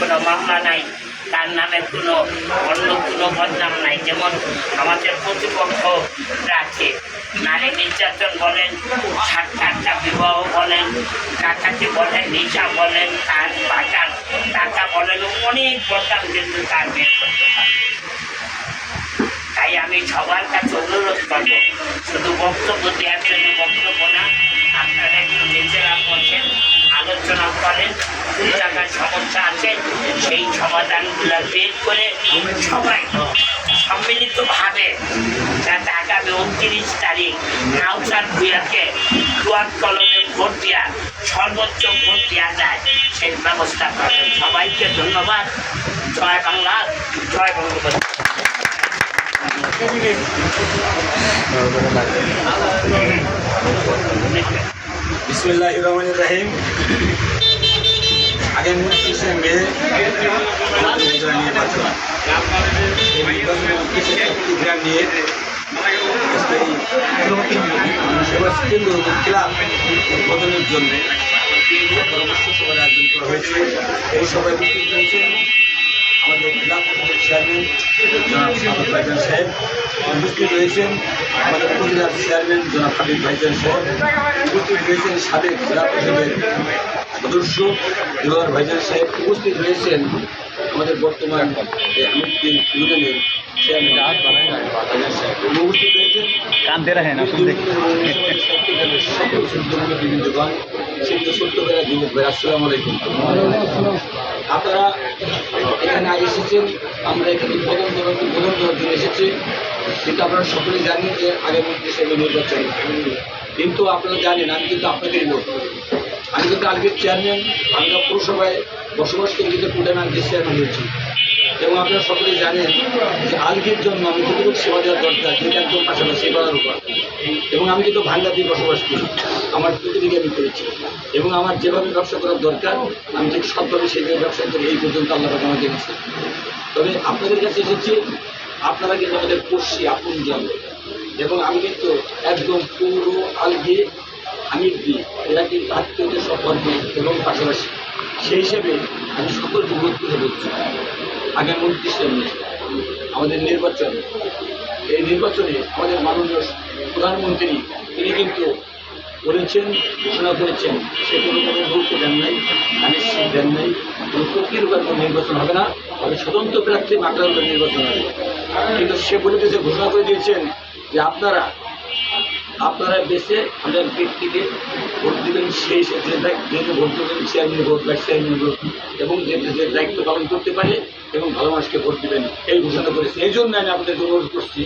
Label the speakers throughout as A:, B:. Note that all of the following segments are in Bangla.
A: কোনো মামলা নাই। তার নামে কোনো অন্য কোনো বদনাম নাই। যেমন আমাদের প্রতিপক্ষ আছে। নারী নির্যাতন বলেন সাক্ষাৎটা বিবাহ বলেন ডাকাতি বলেন, নিশা বলেন, তার বাজার টাকা বলেন, অনেক বদনাম কিন্তু তার বের করতে পারে তাই আমি সবার কাছে অনুরোধ করব, শুধু বক্তব্য দেওয়ার জন্য বক্তব্য না, আপনারা একটু নিজেরা বসেন, আলোচনা করেন। জায়গার সমস্যা আছে, সেই সমাধানগুলো বের করে সবাই সম্মিলিতভাবে যাতে আগামী উনত্রিশ তারিখ কাউসার ভুয়াকে দুয়ার কলমে ভোট দেওয়া সর্বোচ্চ ভোট দেওয়া যায়, সেই ব্যবস্থা করবেন সবাইকে ধন্যবাদ। জয় বাংলা, জয় বঙ্গবন্ধু।
B: বিসমুল্লাহ রহমান রাহিম। আগামী উনত্রিশে মে নির্বাচন নিয়ে ক্লাব উদ্বোধনের জন্য পরামর্শ সভার আয়োজন করা হয়েছে। এই সভায় উপস্থিত রয়েছেন আমাদের ক্লাব চেয়ারম্যান জনাব সাদত ভাইজান সাহেব। উপস্থিত রয়েছেন আমাদের উপজেলার চেয়ারম্যান জনাব হাবিব ভাইজান সাহেব। উপস্থিত রয়েছেন সাবেক জেলা পরিষদের সদস্য জোয়ার ভাইজান সাহেব উপস্থিত হয়েছেন আমাদের বর্তমান আমিরদ্দিন ইউনিয়নের উপস্থিত সকল বিভিন্নগণ সিদ্ধ যুবক ভাই আসসালামু আলাইকুম। আপনারা এখানে এসেছেন আমরা এখানে উদ্বোধন করার উদ্বোধন করার জন্য এসেছি। কিন্তু আপনারা সকলেই জানেন যে আগামী নির্বাচন কিন্তু আপনারা জানেন আমি কিন্তু আপনাদের লোক আমি কিন্তু আজকের চেয়ারম্যান আমরা পৌরসভায় বসবাস করে, কিন্তু আমি আজকের চেয়ারম্যান হয়েছি। এবং আপনারা সকলেই জানেন যে আলগির জন্য আমি যতটুকু সেবা দেওয়ার দরকার যেটা একদম পাশাপাশি করার উপর। এবং আমি কিন্তু দিয়ে বসবাস করি। আমার প্রতিদিকে আমি করেছি। এবং আমার যেভাবে ব্যবসা করার দরকার, আমি ঠিক সবভাবে সেইভাবে ব্যবসা করে, এই পর্যন্ত আল্লাহ আমাকে দিচ্ছে তবে আপনাদের কাছে এসেছি আপনারা কিন্তু আমাদের পড়শি, আপন জন। এবং আমি কিন্তু একদম পুরো আলগে আমির দিই এরা কিন্তু আত্মীয়দের সম্পর্ক এবং পাশাপাশি সেই হিসেবে আমি সকল বিরোধ করে বলছি আগামী উনত্রিশে মে আমাদের নির্বাচন, এই নির্বাচনে আমাদের মাননীয় প্রধানমন্ত্রী, তিনি কিন্তু বলেছেন, ঘোষণা করেছেন, সে কোনো কোনো গুরুত্ব দেন নাই ধানের শীত দেন নাই, কোনো প্রকৃতির কোনো নির্বাচন হবে না, তবে স্বতন্ত্র প্রার্থী উপর নির্বাচন হবে। কিন্তু সে বলে দিয়েছে ঘোষণা করে দিয়েছেন যে আপনারা আপনারা বেছে আমাদের ব্যক্তিকে ভোট দেবেন, সেই সে যে যেহেতু ভোট দেবেন সে চেয়ারম্যান ভোট বা চেয়ারম্যান ভোট, এবং যে যে দায়িত্ব পালন করতে পারে এবং ভালো মানুষকে ভোট দেবেন, এই ঘোষণা করেছে। এই জন্য আমি আপনাদের অনুরোধ করছি,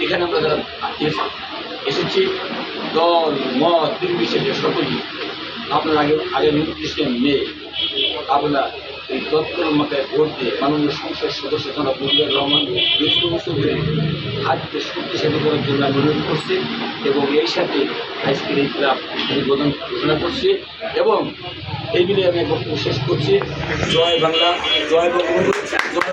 B: এখানে আমরা যারা এসে- এসেছি, দল, মত নির্বিশেষে সকলেই, আপনার আগে আগে উনত্রিশে মে আপনারা এই তৎপর মাথায় ভোট দিয়ে মাননীয় সংসদ সদস্য জনাব মুজিবুর রহমান দুষ্ট মুসলিমদের হাতকে শক্তিশালী করার জন্য আমি অনুরোধ করছি এবং এই সাথে আজকের এই ক্লাব উদ্বোধন ঘোষণা করছি এবং এই মিলে আমি বক্তব্য শেষ করছি। জয় বাংলা, জয় বঙ্গবন্ধু, জয়